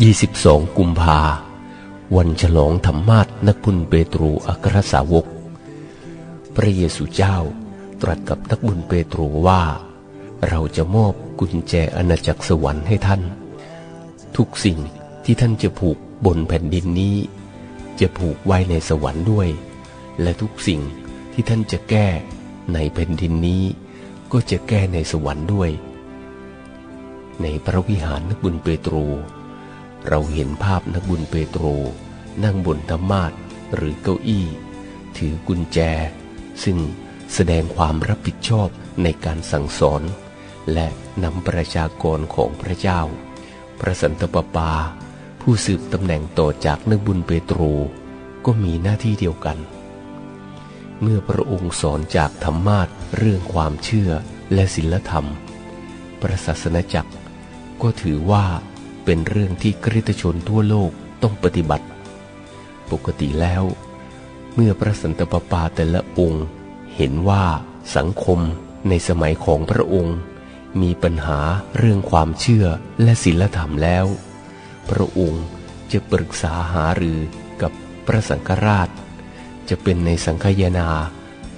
22 กุมภา วันฉลองธรรมาสนักบุญเปโตรอัครสาวก พระเยซูเจ้าตรัสกับนักบุญเปโตรว่า เราจะมอบกุญแจอาณาจักรสวรรค์ให้ท่าน ทุกสิ่งที่ท่านจะผูกบนแผ่นดินนี้ จะผูกไว้ในสวรรค์ด้วย และทุกสิ่งที่ท่านจะแก้ในแผ่นดินนี้ ก็จะแก้ในสวรรค์ด้วย ในพระวิหารนักบุญเปโตร เราเห็นภาพนักบุญเปโตร นั่งบนธรรมาสหรือเก้าอี้ ถือกุญแจ ซึ่งแสดงความรับผิดชอบในการสั่งสอน และนำประชากรของพระเจ้า พระสันตะปาปา ผู้สืบตำแหน่งต่อจากนักบุญเปโตร ก็มีหน้าที่เดียวกัน เมื่อพระองค์สอนจากธรรมาสเรื่องความเชื่อและศีลธรรม พระศาสนจักรก็ถือว่า เป็นเรื่องที่คริสตชนทั่วโลกต้องปฏิบัติ ปกติแล้ว เมื่อพระสันตะปาปาแต่ละองค์ เห็นว่าสังคมในสมัยของพระองค์ มีปัญหาเรื่องความเชื่อและศีลธรรมแล้ว พระองค์จะปรึกษาหารือกับพระสังฆราช จะเป็นในสังฆยนา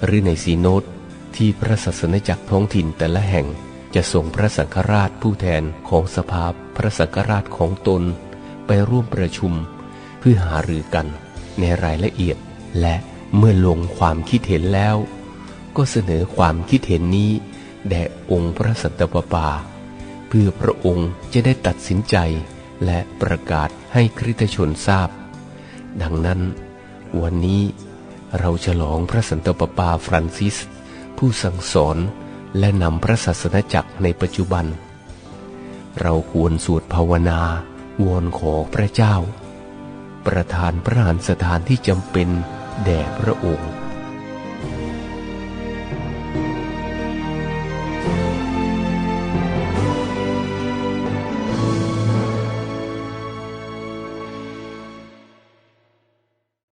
หรือในสีโนดที่พระศาสนจักรท้องถิ่นแต่ละแห่ง จะส่งพระสังฆราชผู้แทนของสภาพระสังฆราชของตน ไปร่วมประชุม เพื่อหารือกันในรายละเอียด และเมื่อลงความคิดเห็นแล้ว ก็เสนอความคิดเห็นนี้ แด่องค์พระสันตะปาปา เพื่อพระองค์จะได้ตัดสินใจและประกาศให้คริสตชนทราบ ดังนั้น วันนี้เราฉลองพระสันตะปาปาฟรานซิส ผู้สั่งสอน และนำพระศาสนจักรในปัจจุบัน เราควรสวดภาวนาวอนขอพระเจ้า ประทานพระหานสถานที่จำเป็นแด่พระองค์